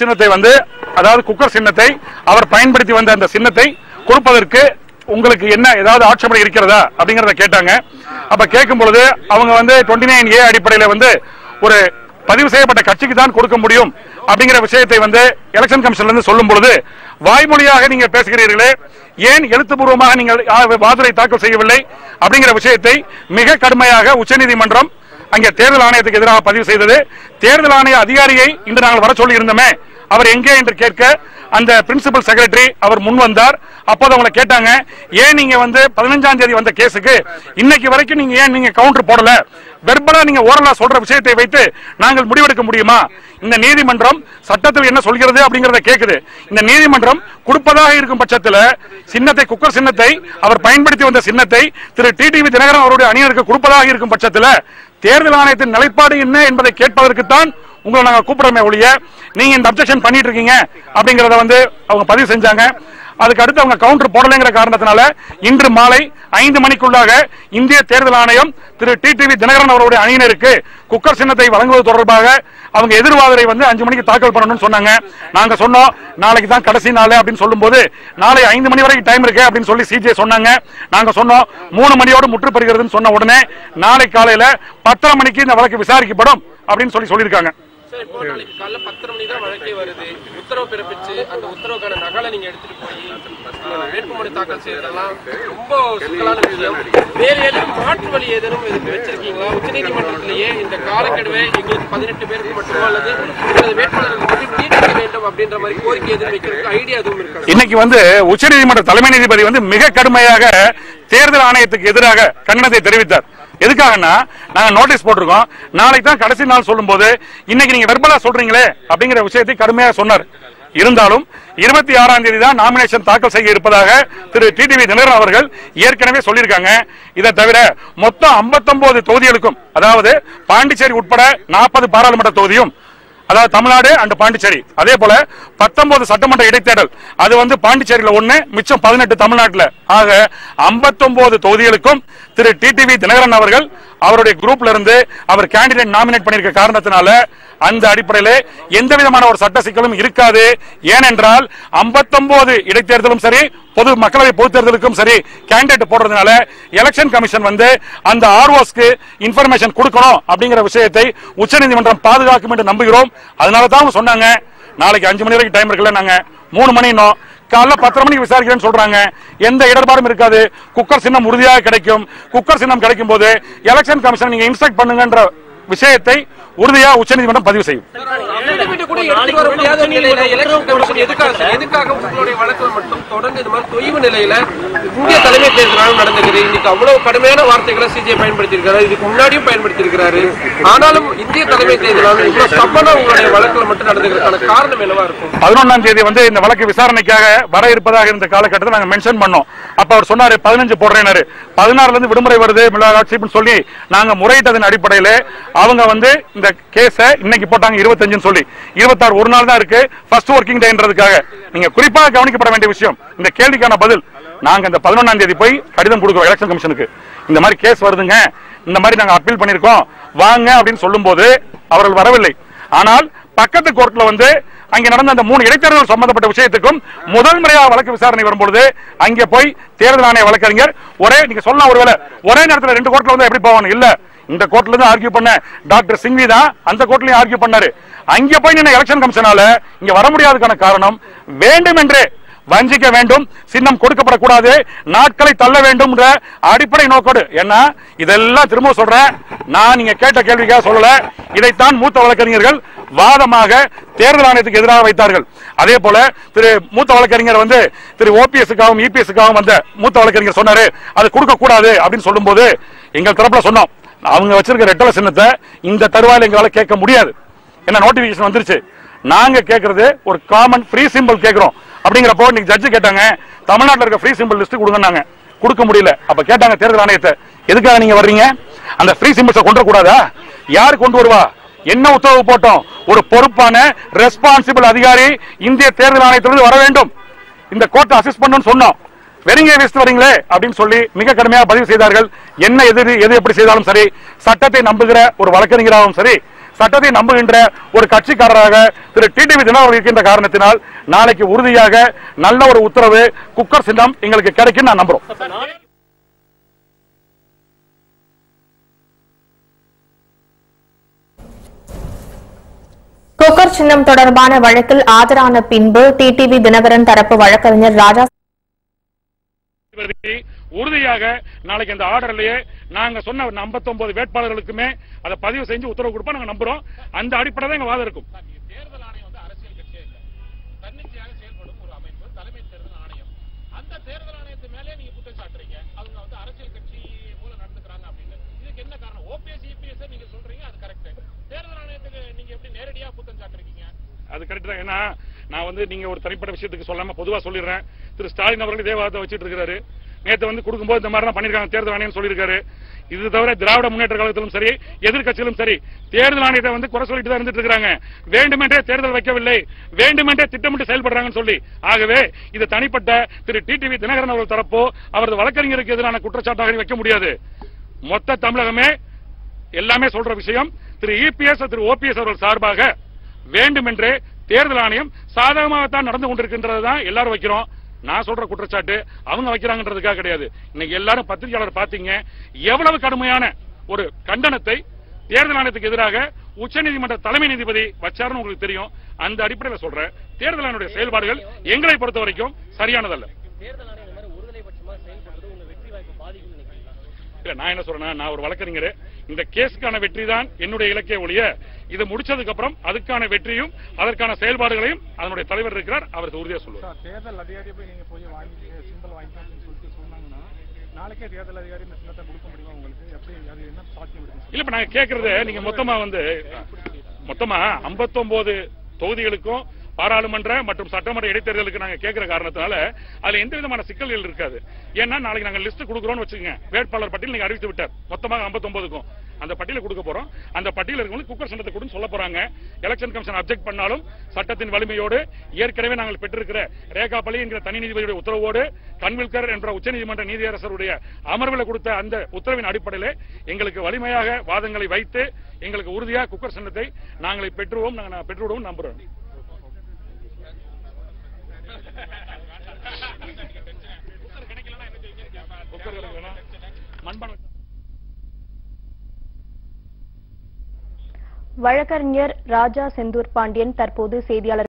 சின்னத்தை வந்து அதாவது குக்கர் சின்னத்தை அவர் பயன்படுத்தி வந்த அந்த சின்னத்தை கொடுப்பதற்கு உங்களுக்கு என்ன ஏதாவது ஆட்சேபனை இருக்கிறதா அப்படிங்கறத கேட்டாங்க. அப்ப கேட்கும் பொழுது அவங்க வந்து டுவெண்ட்டி நைன் ஏ அடிப்படையில வந்து ஒரு பதிவு செய்யப்பட்ட கட்சிக்கு தான் கொடுக்க முடியும் அப்படிங்கிற விஷயத்தை வந்து எலெக்ஷன் கமிஷன்ல இருந்து சொல்லும் பொழுது வாய்மொழியாக நீங்க பேசுகிறீர்களே ஏன் எழுத்துப்பூர்வமாக நீங்கள் வாதுரை தாக்கல் செய்யவில்லை? அப்படிங்கிற விஷயத்தை மிக கடுமையாக உச்சநீதிமன்றம் அங்கே தேர்தல் ஆணையத்துக்கு எதிராக பதிவு செய்தது. தேர்தல் ஆணைய அதிகாரியை இன்று நாங்கள் வர சொல்லி இருந்தோமே அவர் எங்கே என்று கேட்க அந்த பிரின்சிபல் செக்ரட்டரி அவர் முன் வந்தார். அப்போது அவங்களை கேட்டாங்க ஏன் நீங்க வந்து பதினஞ்சாம் தேதி வந்த கேஸுக்கு? இன்னைக்கு வரைக்கும் நீங்க ஏன் நீங்க கவுண்டர் போடல? வெர்பலா நீங்க ஓரலா சொல்ற விஷயத்தை வைத்து நாங்கள் முடிவெடுக்க முடியுமா? இந்த நீதிமன்றம் சட்டத்தில் என்ன சொல்கிறது அப்படிங்கறத கேக்குது. இந்த நீதிமன்றம் கொடுப்பதாக இருக்கும் பட்சத்தில் சின்னத்தை குக்கர் சின்னத்தை அவர் பயன்படுத்தி வந்த சின்னத்தை திரு. டிடிவி தினகரன் அவருடைய அணியினருக்கு கொடுப்பதாக இருக்கும் பட்சத்தில் தேர்தல் ஆணையத்தின் நிலைப்பாடு என்ன என்பதை கேட்பதற்குத்தான் உங்களை நாங்கள் கூப்பிடுறோமே ஒழிய நீங்க இந்த அப்செக்ஷன் பண்ணிட்டு இருக்கீங்க அப்படிங்கறத வந்து அவங்க பதிவு செஞ்சாங்க. அதுக்கு அடுத்து அவங்க கவுண்டர் போடலைங்கிற காரணத்தினால இன்று மாலை ஐந்து மணிக்குள்ளாக இந்திய தேர்தல் ஆணையம் திரு டிடிவி தினகரன் அவருடைய அணியினருக்கு குக்கர் சின்னத்தை வழங்குவது தொடர்பாக அவங்க எதிர்வாதரை வந்து அஞ்சு மணிக்கு தாக்கல் பண்ணணும்னு சொன்னாங்க. நாங்க சொன்னோம் நாளைக்கு தான் கடைசி நாள் அப்படின்னு சொல்லும்போது நாளை ஐந்து மணி வரைக்கும் டைம் இருக்கு அப்படின்னு சொல்லி சிஜே சொன்னாங்க. நாங்க சொன்னோம் மூணு மணியோடு முற்று பெறுகிறதுன்னு சொன்ன உடனே நாளை காலையில பத்தரை மணிக்கு இந்த வழக்கு விசாரிக்கப்படும் அப்படின்னு சொல்லி சொல்லியிருக்காங்க. சார் இப்போ நாளைக்கு காலைல பத்தரை மணி தான் வழக்கே வருது. உத்தரவு பிறப்பிச்சு அந்த உத்தரவுக்கான நகலை நீங்க எடுத்துட்டு போய் வேட்புமனு தாக்கல் செய்யறதெல்லாம் ரொம்ப சிக்கலான விஷயம். வேற ஏதேனும் மாற்று வழி ஏதேனும் இதுக்கு வச்சிருக்கீங்களா? உச்சநீதிமன்றத்திலேயே இந்த காலக்கெடுவை எங்களுக்கு பதினெட்டு பேருக்கு மட்டுமோ அல்லது எங்களது வேட்பாளர்களுக்கு வந்து நீட்டிக்க வேண்டும் அப்படின்ற மாதிரி கோரிக்கை எதுவும் வைக்கிறதுக்கு ஐடியா எதுவும் இருக்கு? இன்னைக்கு வந்து உச்சநீதிமன்ற தலைமை நீதிபதி வந்து மிக கடுமையாக தேர்தல் ஆணையத்துக்கு எதிராக கண்டனத்தை தெரிவித்தார். எதுக்காகன்னா நாங்க நோட்டீஸ் போட்டிருக்கோம். நாளைக்கு தான் கடைசி நாள் சொல்லும்போது இன்னைக்கு நீங்க வெர்பலா சொல்றீங்களே அப்படிங்கிற விஷயத்தை கடுமையாக சொன்னார். இருந்தாலும் இருபத்தி ஆறாம் தேதி தான் நாமினேஷன் தாக்கல் செய்ய இருப்பதாக திரு டிடிவி தினகரன் அவர்கள் ஏற்கனவே சொல்லியிருக்காங்க. இதை தவிர மொத்தம் 59 தொகுதிகளுக்கும் அதாவது பாண்டிச்சேரி உட்பட நாற்பது பாராளுமன்ற தொகுதியும் அதாவது தமிழ்நாடு அண்ட் பாண்டிச்சேரி. அதே போல பத்தொன்பது சட்டமன்ற இடைத்தேர்தல். அது வந்து பாண்டிச்சேரியில் ஒண்ணு மிச்சம் பதினெட்டு தமிழ்நாட்டில். ஆக 59 தொகுதிகளுக்கும் திரு டிடிவி தினகரன் அவர்கள் அவருடைய குரூப்ல இருந்து அவர் கேண்டிடேட் நாமினேட் பண்ணிருக்க காரணத்தினால அந்த அடிப்படையில் எந்த விதமான ஒரு சட்ட சிக்கலும் இருக்காது. ஏனென்றால் 59 இடைத்தேர்தலும் சரி பொது மக்களவை பொதுத்தேர்தலுக்கும் சரி கேண்டிடேட் போடுறதுனால எலெக்ஷன் கமிஷன் வந்து அந்த ஆர்ஓஸ்க்கு இன்ஃபர்மேஷன் கொடுக்கணும் அப்படிங்கிற விஷயத்தை உச்சநீதிமன்றம் பாதுகாக்கும் என்று நம்புகிறோம். அதனால தான் அவங்க சொன்னாங்க நாளைக்கு அஞ்சு மணி வரைக்கும் டைம் இருக்குல்ல நாங்க மூணு மணி இன்னும் காலைல பத்தரை மணிக்கு விசாரிக்கிறேன்னு சொல்றாங்க. எந்த இடர்பாடும் இருக்காது. குக்கர் சின்னம் உறுதியாக கிடைக்கும். குக்கர் சின்னம் கிடைக்கும் போது எலெக்ஷன் கமிஷன் நீங்க இன்ஸ்ட்ரக்ட் பண்ணுங்கன்ற விஷயத்தை உறுதியா உச்சநீதிமன்றம் பதிவு செய்யும். கூட எடுத்துட்டு வர முடியாத நிலையில எலெக்ஷன் கமிஷன் எதுக்காக சார்? எதுக்காக உங்களுடைய வழக்குல மட்டும் தொடர்ந்து இது மாதிரி தொய்வு நிலையில இந்திய தலைமை தேர்தல் ஆணையம் நடந்துக்குது இன்னைக்கு அவ்வளவு கடுமையான வார்த்தைகளை சிஜே பயன்படுத்தி இருக்காரு இதுக்கு முன்னாடியும் பயன்படுத்தி இருக்கிறாரு ஆனாலும் இந்திய தலைமை தேர்தல் ஆணையம் இவ்வளவு ஸ்டப்பனா உங்களுடைய வழக்குல மட்டும் நடந்துக்கிறதுக்கான காரணம் என்னவா இருக்கும்? பதினொன்னாம் தேதி வந்து இந்த வழக்கு விசாரணைக்காக வர இருப்பதாக இருந்த காலகட்டத்தில் நாங்க மென்ஷன் பண்ணோம். அப்ப அவர் சொன்னாரு பதினஞ்சு போடுறேனாரு பதினாறுல இருந்து விடுமுறை வருது சொல்லி நாங்க முறையிட்டதன் அடிப்படையில அவங்க வந்து இந்த கேஸ இன்னைக்கு போட்டாங்க இருபத்தஞ்சுன்னு சொல்லி. இருபத்தாறு ஒரு நாள் தான் இருக்கு. ஃபர்ஸ்ட் ஒர்க்கிங் டேன்றதுக்காக நீங்க குறிப்பாக கவனிக்கப்பட வேண்டிய விஷயம் இந்த கேள்விக்கான பதில் நாங்க இந்த பதினொன்னாம் தேதி போய் கடிதம் கொடுக்கோம் எலெக்ஷன் கமிஷனுக்கு இந்த மாதிரி கேஸ் வருதுங்க. இந்த மாதிரி நாங்க அப்பீல் பண்ணிருக்கோம் வாங்க அப்படின்னு சொல்லும் போது அவர்கள் வரவில்லை. ஆனால் பக்கத்து கோர்ட்ல வந்து அங்க நடந்த அந்த மூணு இடைத்தேர்தல் சம்பந்தப்பட்ட விஷயத்துக்கும் முதல் முறையாக வழக்கு விசாரணை வரும்பொழுது அங்கே போய் தேர்தல் ஆணைய வழக்கறிஞர் ஒரே நீங்க சொல்லலாம் ஒருவேளை ஒரே நேரத்தில் ரெண்டு கோர்ட்ல வந்து எப்படி போவாங்க இல்ல. இந்த கோர்ட்ல இருந்து ஆர்கியூ பண்ண டாக்டர் சிங்வி தான் அந்த கோர்ட்லயும் ஆர்கியூ பண்ணாரு. அங்க போய் நின்ன எலெக்ஷன் கமிஷனால இங்க வர முடியாததுக்கான காரணம் வேண்டுமென்றே வஞ்சிக்க வேண்டும் சின்னம் கொடுக்கப்படக்கூடாது நாட்களை தள்ள வேண்டும் அடிப்படை நோக்கோடு. ஏன்னா இதெல்லாம் திரும்ப சொல்றேன். நான் நீங்க கேட்ட கேள்விக்காக சொல்லல. இதைத்தான் மூத்த வழக்கறிஞர்கள் வாதமாக தேர்தல் ஆணையத்துக்கு எதிராக வைத்தார்கள். அதே போல திரு மூத்த வழக்கறிஞர் வந்து திரு ஓபிஎஸ்க்காகவும் இபிஎஸ்க்காகவும் வந்த மூத்த வழக்கறிஞர் சொன்னாரு அது கொடுக்க கூடாது அப்படின்னு சொல்லும்போது எங்கள் தரப்புல சொன்னோம். அவங்க வச்சிருக்க ரெட்டல சின்னத்தை இந்த தருவாயில் எங்களால் கேட்க முடியாது. என்ன நோட்டிபிகேஷன் வந்துருச்சு. நாங்க கேட்கறது ஒரு காமன் ஃப்ரீ சிம்பிள் கேட்கிறோம் அப்படிங்கிறப்போ இன்னைக்கு ஜட்ஜு கேட்டாங்க தமிழ்நாட்டில் இருக்க ஃப்ரீ சிம்பிள் லிஸ்ட் கொடுங்கன்னாங்க கொடுக்க முடியல. அப்ப கேட்டாங்க தேர்தல் ஆணையத்தை. எதுக்காக நீங்க வர்றீங்க? அந்த ஃப்ரீ சிம்பிள்ஸை கொண்டு வரக்கூடாதா யார் கொண்டு வருவா? என்ன உத்தரவு போட்டோம்? ஒரு பொறுப்பான ரெஸ்பான்சிபிள் அதிகாரி இந்திய தேர்தல் ஆணையத்திலிருந்து வர வேண்டும். இந்த கோர்ட்டை அசிஸ்ட் பண்ணணும்னு சொன்னோம். வெறுங்க வீசிட்டு வரீங்களே அப்படின்னு சொல்லி மிக கடுமையாக பதிவு செய்தார்கள். என்ன எது எது எப்படி செய்தாலும் சரி சட்டத்தை நம்புகிற ஒரு வழக்கறிஞராகவும் சரி சட்டத்தை நம்புகின்ற ஒரு கட்சிக்காரராக திரு டிடிவி தினம் இருக்கின்ற காரணத்தினால் நாளைக்கு உறுதியாக நல்ல ஒரு உத்தரவு குக்கர் சின்னம் எங்களுக்கு கிடைக்கும் நான் நம்புறோம். குக்கர் சின்னம் தொடர்பான வழக்கில் ஆஜரான பின்பு டிடிவி தினகரன் தரப்பு வழக்கறிஞர் ராஜா உறுதியாக நாளைக்கு அந்த ஆர்டர்லயே நாங்க சொன்ன 59 வேட்பாளர்களுக்குமே அதை பதிவு செஞ்சு உத்தரவு கொடுப்போம். நாங்க நம்புறோம். அந்த அடிப்படை தான் எங்க வாதம் இருக்கும். தேர்தல் ஆணையம் வந்து அரசியல் கட்சியே இல்ல. தன்னிச்சையாக செயல்படும் ஒரு அமைப்பு தலைமை தேர்தல் ஆணையம். அந்த தேர்தல் ஆணையத்து மேலே நீங்க குற்றம் சாட்டுறீங்க. அவங்க வந்து அரசியல் கட்சி போல நடந்துக்கிறாங்க அப்படின்னு. இதுக்கு என்ன காரணம்? ஓபிஎஸ் இபிஎஸ் நீங்க சொல்றீங்க அது கரெக்ட் தேர்தல் ஆணையத்துக்கு நீங்க எப்படி நேரடியா குற்றம் சாட்டுறீங்க அது கரெக்ட் தான். ஏன்னா நான் வந்து நீங்க ஒரு தனிப்பட்ட விஷயத்துக்கு சொல்லாம பொதுவா சொல்லிடுறேன். திரு ஸ்டாலின் அவர்கள் இதே வாதத்தை வச்சிட்டு இருக்காரு நேற்று வந்து கொடுக்கும்போது இந்த மாதிரி தான் பண்ணியிருக்காங்க தேர்தல் ஆணையம் சொல்லியிருக்காரு. இது தவிர திராவிட முன்னேற்ற கழகத்திலும் சரி எதிர்க்கட்சியிலும் சரி தேர்தல் ஆணையத்தை வந்து குறை சொல்லிட்டு தான் இருந்துட்டு இருக்காங்க வேண்டுமென்றே தேர்தல் வைக்கவில்லை வேண்டுமென்றே திட்டமிட்டு செயல்படுறாங்கன்னு சொல்லி. ஆகவே இது தனிப்பட்ட திரு டிடிவி தினகரன் அவர்கள் தரப்போ அவரது வழக்கறிஞருக்கு எதிரான குற்றச்சாட்டாக வைக்க முடியாது. மொத்த தமிழகமே எல்லாமே சொல்ற விஷயம் திரு இபிஎஸ் திரு ஓபிஎஸ் அவர்கள் சார்பாக வேண்டுமென்றே தேர்தல் ஆணையம் சாதகமாகத்தான் நடந்து கொண்டிருக்கின்றது தான் எல்லாரும் வைக்கிறோம். நான் சொல்ற குற்றச்சாட்டு அவங்க வைக்கிறாங்கன்றதுக்காக கிடையாது. இன்னைக்கு எல்லாரும் பத்திரிகையாளர் பாத்தீங்க எவ்வளவு கடுமையான ஒரு கண்டனத்தை தேர்தல் ஆணையத்துக்கு எதிராக உச்சநீதிமன்ற தலைமை நீதிபதி வச்சாருன்னு உங்களுக்கு தெரியும். அந்த அடிப்படையில் சொல்றேன். தேர்தல் ஆணையுடைய செயல்பாடுகள் எங்களை பொறுத்த வரைக்கும் சரியானதல்ல. நான் என்ன சொல்றேன்னா நான் ஒரு வழக்கறிஞர். இந்த கேஸ்க்கான வெற்றி தான் என்னுடைய இலக்கிய ஒழிய இது முடிச்சதுக்கு அப்புறம் அதுக்கான வெற்றியும் அதற்கான செயல்பாடுகளையும் அதனுடைய தலைவர் இருக்கிறார். அவருக்கு உறுதியா சொல்லுவார் தேர்தல் அதிகாரி போய் நீங்க போய் வாங்கி சிம்பிள் சொல்லிட்டு சொன்னாங்கன்னா நாளைக்கே தேர்தல் அதிகாரி இந்த சின்னத்தை கொடுக்க முடியுமா உங்களுக்கு? எப்படி அது என்ன சாத்தியம் இல்ல இப்ப நாங்க கேக்குறது நீங்க மொத்தமா வந்து மொத்தமா 59 தொகுதிகளுக்கும் பாராளுமன்ற மற்றும் சட்டமன்ற இடைத்தேர்தலுக்கு நாங்க கேட்கிற காரணத்தால அதுல எந்த விதமான சிக்கல்கள் இருக்காது. ஏன்னா நாளைக்கு நாங்க லிஸ்ட் கொடுக்குறோம்னு வச்சுக்கோங்க. வேட்பாளர் பட்டியல் நீங்க அறிவித்து விட்டார். மொத்தமாக 59க்கும் அந்த பட்டியலை கொடுக்க போறோம். அந்த பட்டியல் இருக்கவங்களுக்கு குக்கர் சண்டத்தை கொடுன்னு சொல்ல போறாங்க. எலெக்ஷன் கமிஷன் அப்செக்ட் பண்ணாலும் சட்டத்தின் வலிமையோடு ஏற்கனவே நாங்கள் பெற்றிருக்கிற ரேகா பலி என்கிற தனி நீதிபதியுடைய உத்தரவோடு கன்வில்கர் என்ற உச்சநீதிமன்ற நீதியரசருடைய அமர்வில் கொடுத்த அந்த உத்தரவின் அடிப்படையில் எங்களுக்கு வலிமையாக வாதங்களை வைத்து எங்களுக்கு உறுதியாக குக்கர் சண்டத்தை நாங்களை பெற்றுவோம். நாங்கள் பெற்றுவிடுவோம் நம்புறோம். வழக்கறிஞர் ராஜா செந்தூர் பாண்டியன் தற்போது செய்தியாளர்